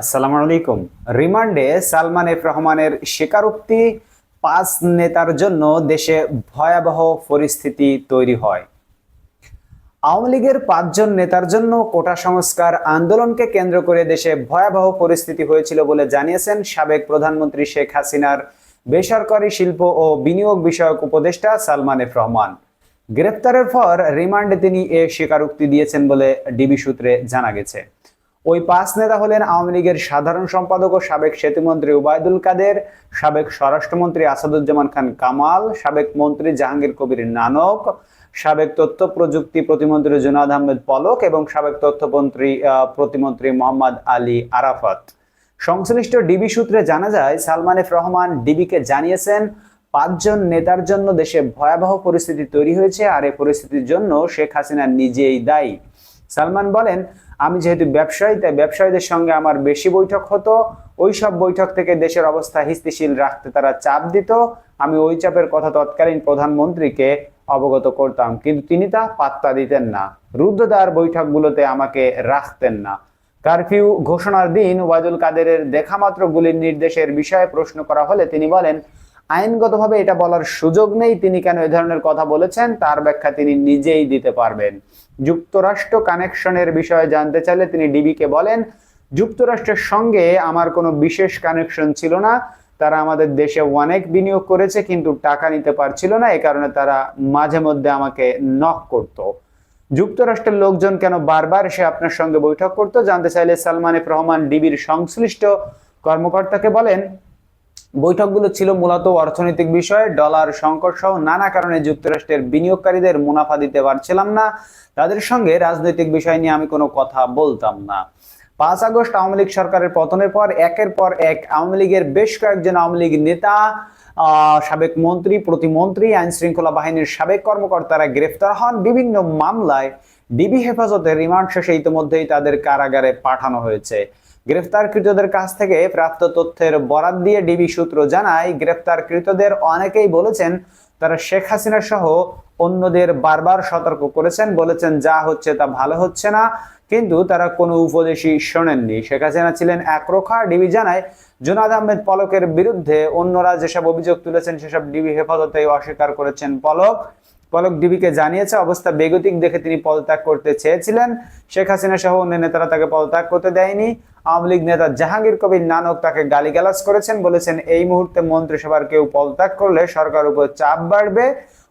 আসসালামু আলাইকুম। রিমান্ডে সালমান এফ রহমানের স্বীকারোক্তি পাঁচ নেতার জন্য দেশে ভয়াবহ পরিস্থিতি তৈরি হয়। আওয়ামী লীগের পাঁচজন নেতার জন্য কোটা সংস্কার আন্দোলনকে কেন্দ্র করে দেশে ভয়াবহ পরিস্থিতি হয়েছিল বলে জানিয়েছেন সাবেক প্রধানমন্ত্রী শেখ হাসিনার বেসরকারি শিল্প ও বিনিয়োগ বিষয়ক উপদেষ্টা সালমান এফ রহমান। গ্রেপ্তারের পর রিমান্ডে তিনি এ স্বীকারোক্তি দিয়েছেন বলে ডিবি সূত্রে জানা গেছে। ওই পাঁচ নেতা হলেন আওয়ামী লীগের সাধারণ সম্পাদক ও সাবেক সেতুমন্ত্রী উবায়দুল কাদের, সাবেক স্বরাষ্ট্রমন্ত্রী আসাদুজ্জামান খান কামাল, সাবেক মন্ত্রী জাহাঙ্গীর কবির নানক, সাবেক তথ্য প্রযুক্তি প্রতিমন্ত্রী জুনাদ আহমেদ পলক এবং সাবেক তথ্যমন্ত্রী প্রতিমন্ত্রী মোহাম্মদ আলী আরাফাত। সংশ্লিষ্ট ডিবি সূত্রে জানা যায়, সালমান এফ রহমান ডিবিকে জানিয়েছেন, পাঁচজন নেতার জন্য দেশে ভয়াবহ পরিস্থিতি তৈরি হয়েছে আর এই পরিস্থিতির জন্য শেখ হাসিনা নিজেই দায়ী। সালমান বলেন, আমি যেহেতু ব্যবসায়ী, তাই ব্যবসায়ীদের সঙ্গে আমার বেশি বৈঠক হতো। ওই সব বৈঠক থেকে দেশের অবস্থা স্থিতিশীল রাখতে তারা চাপ দিত। আমি ওই চাপের কথা তৎকালীন প্রধানমন্ত্রীকে অবগত করতাম, কিন্তু তিনি তা পাত্তা দিতেন না। রুদ্ধদ্বার বৈঠকগুলোতে আমাকে রাখতেন না। কারফিউ ঘোষণার দিন ওয়াজুল কাদেরের দেখামাত্র গুলির নির্দেশের বিষয়ে প্রশ্ন করা হলে তিনি বলেন আইনগতভাবে এটা বলার সুযোগ নেই। তিনি কেন এ ধরনের কথা বলেছেন, তার ব্যাখ্যা তিনি নিজেই দিতে পারবেন। যুক্তরাষ্ট্র কানেকশনের বিষয়ে জানতে চাইলে তিনি ডিবিকে বলেন, যুক্তরাষ্ট্রের সঙ্গে আমার কোনো বিশেষ কানেকশন ছিল না। তারা আমাদের দেশে অনেক বিনিয়োগ করেছে, কিন্তু টাকা নিতে পারছিল না। এ কারণে তারা মাঝে মধ্যে আমাকে নক করতো। যুক্তরাষ্ট্রের লোকজন কেন বারবার এসে আপনার সঙ্গে বৈঠক করতো? জানতে চাইলে সালমান এফ রহমান, ডিবির সংশ্লিষ্ট কর্মকর্তাকে বলেন বৈঠকগুলো ছিল মূলত অর্থনৈতিক বিষয়ে। ডলার সংকট সহ নানা কারণে যুক্তরাষ্ট্রের বিনিয়োগকারীদের মুনাফা দিতে পারছিলাম না। তাদের সঙ্গে রাজনৈতিক বিষয় নিয়ে আমি কোনো কথা বলতাম না। পাঁচ আগস্ট আওয়ামী লীগ সরকারের পতনের পর একের পর এক আওয়ামী লীগের বেশ কয়েকজন আওয়ামী লীগ নেতা সাবেক মন্ত্রী, প্রতিমন্ত্রী আইন শৃঙ্খলা বাহিনীর সাবেক কর্মকর্তারা গ্রেফতার হন। বিভিন্ন মামলায় ডিবি হেফাজতে রিমান্ড শেষে ইতিমধ্যেই তাদের কারাগারে পাঠানো হয়েছে। গ্রেফতারকৃতদের কাছ থেকে প্রাপ্ত তথ্যের বরাত দিয়ে ডিবি সূত্র জানায়, গ্রেফতারকৃতদের অনেকেই বলেছেন তারা শেখ হাসিনা সহ অন্যদের বারবার সতর্ক করেছেন, বলেছেন যা হচ্ছে তা ভালো হচ্ছে না, কিন্তু তারা কোনো উপদেশই শোনেননি। শেখ হাসিনা ছিলেন একরোখা ডিবি জানায় জুনাদ আহমেদ পলকের বিরুদ্ধে অন্যরা যেসব অভিযোগ তুলেছেন, সেসব ডিবি হেফাজতে অস্বীকার করেছেন পলক। পলক ডিবিকে জানিয়েছে, অবস্থা বেগতিক দেখে তিনি পদত্যাগ করতে চেয়েছিলেন। শেখ হাসিনা সহ অন্য নেতারা তাকে পদত্যাগ করতে দেয়নি। আওয়ামী লীগ নেতা জাহাঙ্গীর কবির নানক তাকে গালিগালাজ করেছেন, বলেছেন, এই মুহূর্তে মন্ত্রিসভার কেউ পদত্যাগ করলে সরকার উপর চাপ বাড়বে।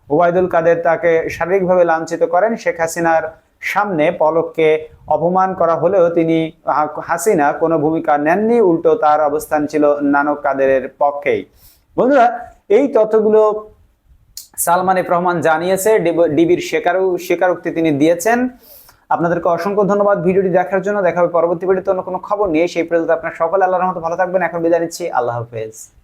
ওবায়দুল কাদের তাকে শারীরিকভাবে লাঞ্ছিত করেন। শেখ হাসিনার সামনে পলককে অপমান করা হলেও তিনি হাসিনা কোনো ভূমিকা নেননি, উল্টো তার অবস্থান ছিল নানক কাদেরের পক্ষেই। বন্ধুরা, এই তথ্যগুলো সালমান এফ রহমান জানিয়েছে, ডিব- ডিবির স্বীকারও স্বীকারোক্তি তিনি দিয়েছেন। আপনাদেরকে অসংখ্য ধন্যবাদ ভিডিওটি দেখার জন্য। দেখা হবে পরবর্তী ভিডিওতে অন্য কোনো খবর নিয়ে। সেই পর্যন্ত আপনার সকলে আল্লাহর মতো ভালো থাকবেন। এখন বিদায় নিচ্ছি। আল্লাহ হাফেজ।